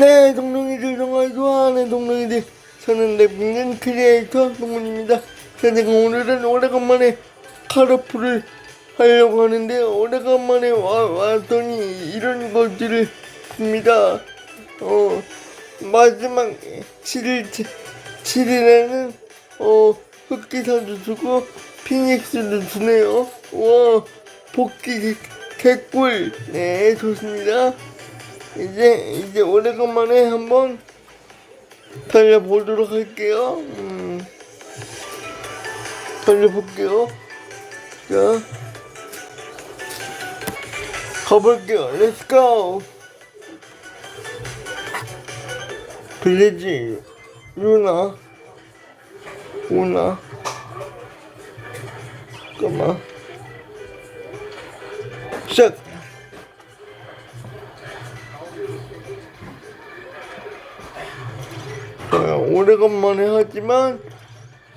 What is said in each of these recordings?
네, 동룡이들 정말 좋아하는 동룡이들. 저는 랩있는 크리에이터 동문입니다. 자, 제가 오늘은 오래간만에 카르프를 하려고 하는데, 오래간만에 와, 왔더니 이런 것들을 봅니다. 어, 마지막 7일, 7일에는, 어, 흑기사도 주고, 피닉스도 주네요. 와, 복귀 개- 개꿀. 네, 좋습니다. 이제 이제 오래간만에 한번 달려보도록 할게요. 음, 달려볼게요. 자, 가볼게요. Let's go. 빌리지 루나 오나 잠깐만 시작. 오래간만에 하지만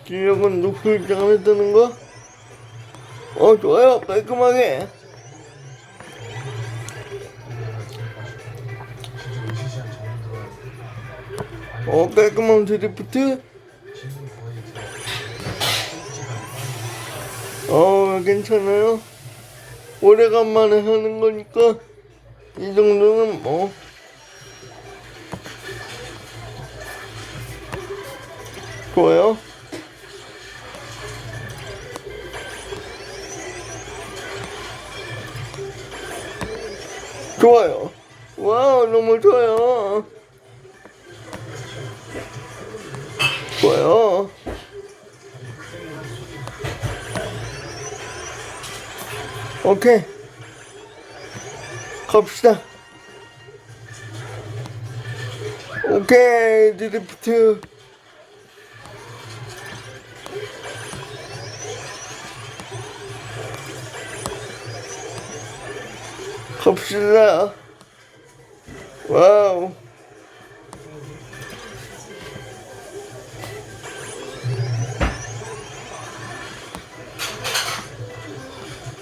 실력은 높을지 않았다는 거? 어 좋아요. 깔끔하게. 어 깔끔한 드리프트? 어 괜찮아요. 오래간만에 하는 거니까 이 정도는 뭐 좋아요. 좋아요. 와우, 너무 좋아요. 좋아요. 오케이. 갑시다. 오케이, 드리프트. 갑시다. 와우.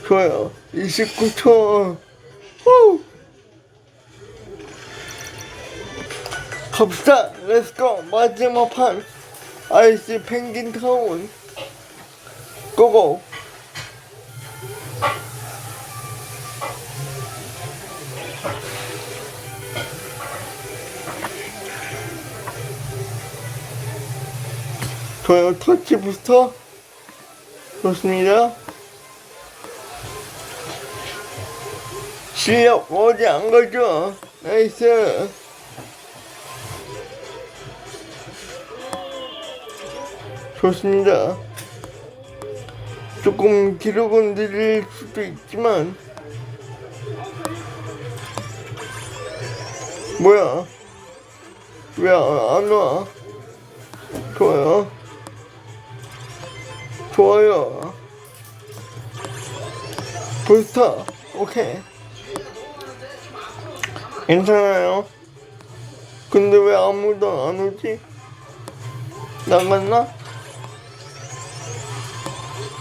좋아요. 29초. 후. 갑시다. 렛츠고. 마지막 판. 아이스 펭귄 타운. 고고. 좋아요. 터치 부스터. 좋습니다. 실력 어디 안 가죠? 나이스. 좋습니다. 조금 기록은 느릴 수도 있지만, 뭐야? 왜 안 와? 좋아요. 좋아요. 부스터. 오케이. 괜찮아요. 근데 왜 아무도 안 오지? 나갔나?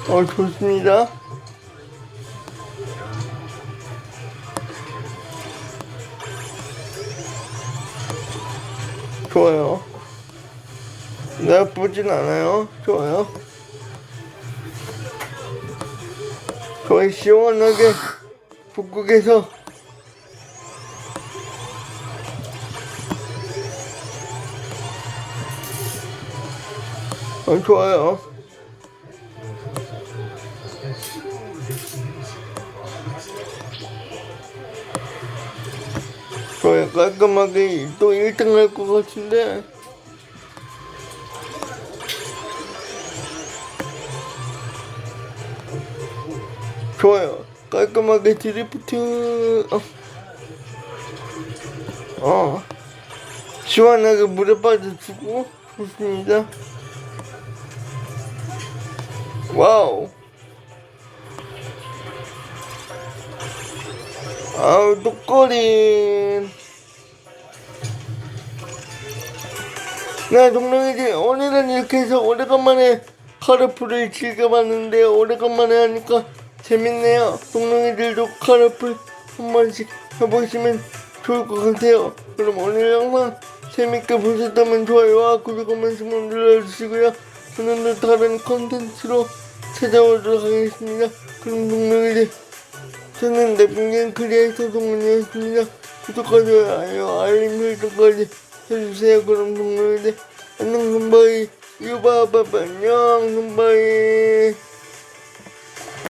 어, 좋습니다. 좋아요. 나쁘진 않아요. 좋아요. 거의 시원하게 북극에서 어, 좋아요. 좋아요. 깔끔하게 또 1등 할 것 같은데. 좋아요. 깔끔하게 드리프트. 어. 어. 시원하게 물에 빠져주고 좋습니다. 와우. 아우 똑거린. 네, 동명이지 오늘은 이렇게 해서 오래간만에 카르풀을 즐겨봤는데 오래간만에 하니까 재밌네요. 동명이들도 카르풀 한 번씩 해보시면 좋을 것 같아요. 그럼 오늘 영상 재밌게 보셨다면 좋아요와 구독 한 번씩만 눌러주시고요. 저는 또 다른 컨텐츠로 찾아오도록 하겠습니다. 그럼 동료들 저는 내분경 크리에이터 동문이었습니다. 구독과 좋아요, 알림 설정까지 해주세요. 그럼 동료들 안녕, 손바이. 유바바바 안녕, 손바이.